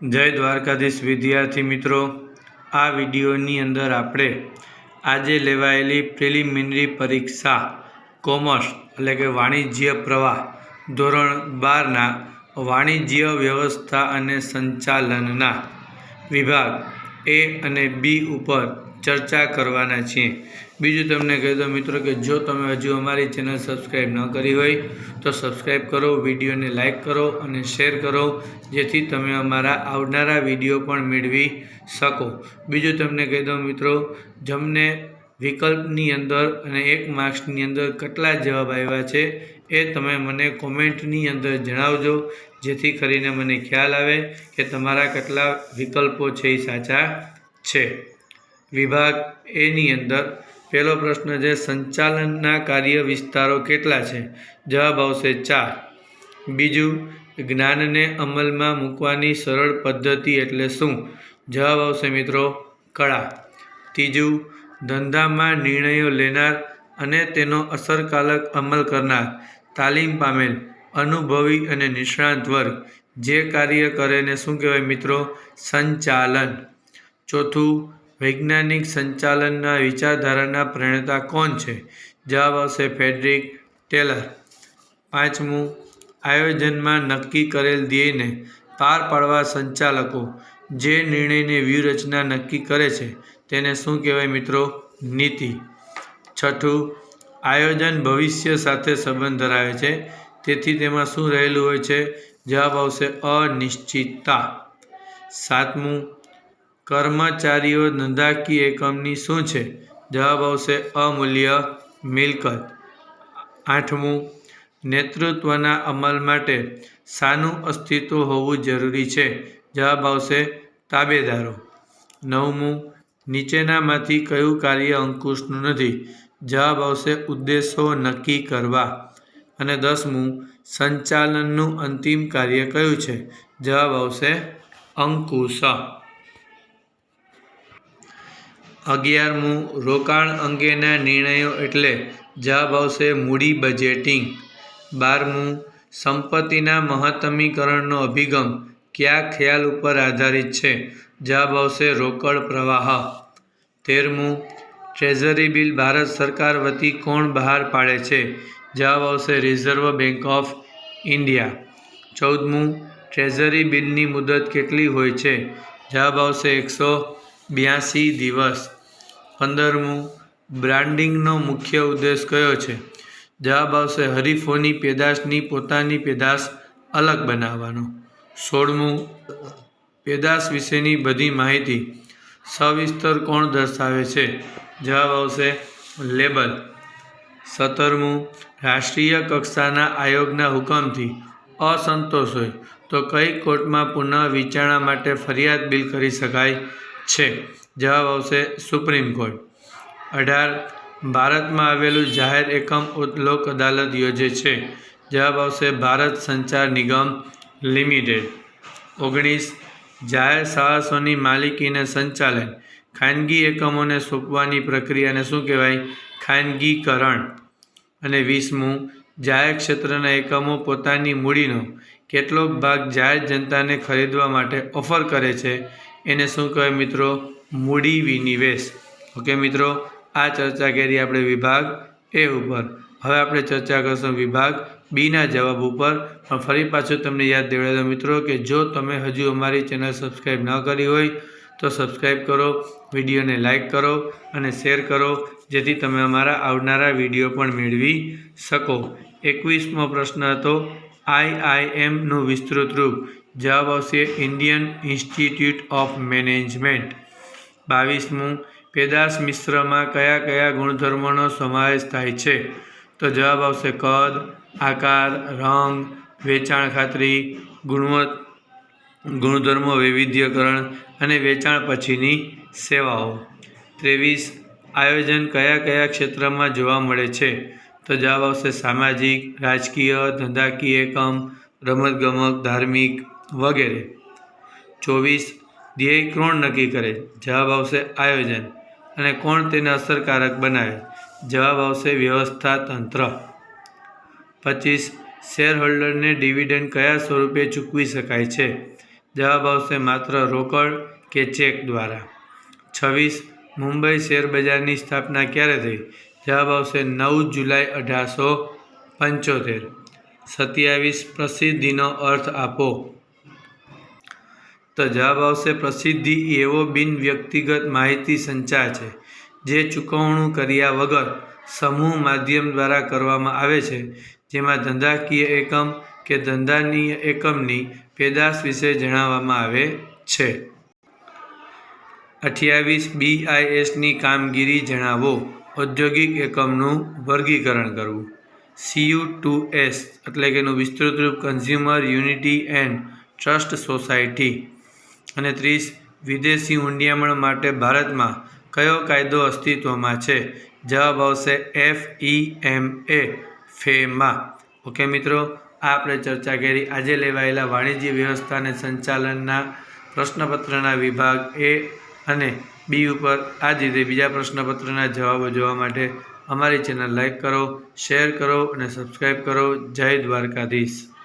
જય દ્વારકાધીશ વિદ્યાર્થી મિત્રો. આ વિડીયોની અંદર આપણે આજે લેવાયેલી પ્રિલિમિનરી પરીક્ષા કોમર્સ એટલે કે વાણિજ્ય પ્રવાહ ધોરણ બારના વાણિજ્ય વ્યવસ્થા અને સંચાલનના વિભાગ એ અને બી ઉપર ચર્ચા કરવાના છીએ. બીજું તમને કહી દો મિત્રો કે જો તમે હજુ અમારી ચેનલ સબસ્ક્રાઈબ ન કરી હોય, તો સબસ્ક્રાઈબ કરો, વિડીયોને લાઇક કરો અને શેર કરો, જેથી તમે અમારા આવનારા વીડિયો પણ મેળવી શકો. બીજું તમને કહી દો મિત્રો, જમને વિકલ્પની અંદર અને એક માર્ક્સની અંદર કેટલા જવાબ આવ્યા છે, એ તમે મને કોમેન્ટની અંદર જણાવજો, જેથી કરીને મને ખ્યાલ આવે કે તમારા કેટલા વિકલ્પો છે એ સાચા છે. વિભાગ એની અંદર પહેલો પ્રશ્ન છે, સંચાલનના કાર્ય વિસ્તારો કેટલા છે? જવાબ આવશે ચાર. બીજું, જ્ઞાનને અમલમાં મૂકવાની સરળ પદ્ધતિ એટલે શું? જવાબ આવશે મિત્રો કળા. ત્રીજું, ધંધામાં નિર્ણયો લેનાર અને તેનો અસરકારક અમલ કરનાર. તાલીમ પામેલ, અનુભવી અને નિષ્ણાંત વર્ગ. જે કાર્ય કરે ને શું કહેવાય મિત્રો? સંચાલન. ચોથું વૈજ્ઞાનિક સંચાલનના વિચારધારાના પ્રણેતા કોણ છે? જવાબ આવશે ફેડરિક ટેલર. પાંચમું, આયોજનમાં નક્કી કરેલ ધ્યેયને પાર પાડવા સંચાલકો જે નિર્ણયને વ્યૂહરચના નક્કી કરે છે તેને શું કહેવાય મિત્રો? નીતિ. છઠ્ઠું, આયોજન ભવિષ્ય સાથે સંબંધ ધરાવે છે. તેથી તેમાં શું રહેલું હોય છે? જવાબ આવશે અનિશ્ચિતતા. સાતમું કર્મચારીઓ ધંધાકીય એકમની શું છે? જવાબ આવશે અમૂલ્ય મિલકત. આઠમું, નેતૃત્વના અમલ માટે શાનું અસ્તિત્વ હોવું જરૂરી છે. જવાબ આવશે તાબેદારો. નવમું, નીચેનામાંથી કયું કાર્ય અંકુશનું નથી? જવાબ આવશે ઉદ્દેશો નક્કી કરવા. અને દસમું, સંચાલનનું અંતિમ કાર્ય કયું છે? જવાબ આવશે અંકુશ. અગિયારમું, રોકાણ અંગેના નિર્ણયો એટલે જવાબ આવશે મૂડી બજેટિંગ. બારમું, સંપત્તિના મહત્તમીકરણનો અભિગમ કયા ખ્યાલ ઉપર આધારિત છે? જવાબ આવશે રોકડ પ્રવાહ. તેરમું, ટ્રેઝરી બિલ ભારત સરકાર વતી કોણ બહાર પાડે છે? જવાબ આવશે રિઝર્વ બેંક ઓફ ઇન્ડિયા. ચૌદમું, ટ્રેઝરી બિલની મુદત કેટલી હોય છે? જવાબ આવશે એકસો બ્યાસી દિવસ. પંદરમું બ્રાન્ડિંગનો મુખ્ય ઉદ્દેશ કયો છે? જવાબ આવશે હરીફોની પેદાશની પોતાની પેદાશ અલગ બનાવવાનો. સોળમું, પેદાશ વિશેની બધી માહિતી સવિસ્તર કોણ દર્શાવે છે? જવાબ આવશે લેબલ. સત્તરમું, રાષ્ટ્રીય કક્ષાના આયોગના હુકમથી અસંતોષ હોય તો કઈ કોર્ટમાં પુનઃ વિચારણા માટે ફરિયાદ બિલ કરી શકાય છે? જવાબ આવશે સુપ્રીમ કોર્ટ. અઢાર, ભારતમાં આવેલું જાહેર એકમ લોક અદાલત યોજે છે. જવાબ આવશે ભારત સંચાર નિગમ લિમિટેડ. ઓગણીસ, જાહેર સાહસોની માલિકીને સંચાલન. ખાનગી એકમોને સોંપવાની પ્રક્રિયાને શું કહેવાય? ખાનગીકરણ. અને વીસમું, જાહેર ક્ષેત્રના એકમો પોતાની મૂડીનો કેટલોક ભાગ જાહેર જનતાને ખરીદવા માટે ઓફર કરે છે. એને શું કહેવાય મિત્રો? મૂડી વિનિવેશ. ઓકે મિત્રો, આ ચર્ચા કરી આપણે વિભાગ એ ઉપર. હવે આપણે ચર્ચા કરશું વિભાગ બીના જવાબ ઉપર. પણ ફરી પાછું તમને યાદ દેવડાવી મિત્રો કે જો તમે હજુ અમારી ચેનલ સબસ્ક્રાઈબ ન કરી હોય, તો સબસ્ક્રાઈબ કરો, વિડીયોને લાઈક કરો અને શેર કરો, જેથી તમે અમારા આવનારા વીડિયો પણ મેળવી શકો. એકવીસમો પ્રશ્ન હતો આઈઆઈએમનું વિસ્તૃત રૂપ. જવાબ આવશે ઇન્ડિયન ઇન્સ્ટિટ્યૂટ ઓફ મેનેજમેન્ટ. બાવીસમું પેદાશ મિશ્રમાં કયા કયા ગુણધર્મોનો સમાવેશ થાય છે? તો જવાબ આવશે કદ, આકાર, રંગ, વેચાણ ખાતરી ગુણવત્ત ગુણધર્મો વૈવિધ્યકરણ અને વેચાણ પછીની સેવાઓ. ત્રેવીસ, આયોજન કયા કયા ક્ષેત્રમાં જોવા મળે છે? તો જવાબ આવશે સામાજિક, રાજકીય, ધંધાકીય એકમ, રમતગમત, ધાર્મિક વગેરે. ચોવીસ ધ્યેય કોણ નક્કી કરે? જવાબ આવશે આયોજન. અને કોણ તેને અસરકારક બનાવે? જવાબ આવશે વ્યવસ્થા તંત્ર. પચીસ શેર હોલ્ડરને ડિવિડન્ડ કયા સ્વરૂપે ચૂકવી શકાય છે? જવાબ આવશે માત્ર રોકડ કે ચેક દ્વારા. છવ્વીસ, મુંબઈ શેરબજારની સ્થાપના ક્યારે થઈ? જવાબ આવશે નવ જુલાઈ અઢારસો પંચોતેર. સત્યાવીસ, પ્રસિદ્ધિનો અર્થ આપો. તો જવાબ આવશે. પ્રસિદ્ધિ એવો બિન વ્યક્તિગત માહિતી સંચાર છે, જે ચૂકવણું કર્યા વગર સમૂહ માધ્યમ દ્વારા કરવામાં આવે છે, જેમાં ધંધાકીય એકમ કે ધંધાની એકમની પેદાશ વિશે જણાવવામાં આવે છે. અઠ્યાવીસ બીઆઈએસની કામગીરી જણાવો. ઔદ્યોગિક એકમનું વર્ગીકરણ કરવું. સીયુ ટુ એસ એટલે કે એનું વિસ્તૃત રૂપ, consumer unity and trust society. અને ત્રીસ, વિદેશી હુંડિયામણ માટે ભારતમાં કયો કાયદો અસ્તિત્વમાં છે? જવાબ આવશે એફ ઈ એમ એ, ફેમાં. ઓકે મિત્રો, આપણે ચર્ચા કરી. આજે લેવાયેલા વાણિજ્ય વ્યવસ્થા અને સંચાલનના પ્રશ્નપત્રના વિભાગ એ અને બી ઉપર આ જ રીતે બીજા પ્રશ્નપત્રના જવાબો જોવા માટે અમારી ચેનલ લાઈક કરો, શેર કરો અને સબસ્ક્રાઈબ કરો. જય દ્વારકાધીશ.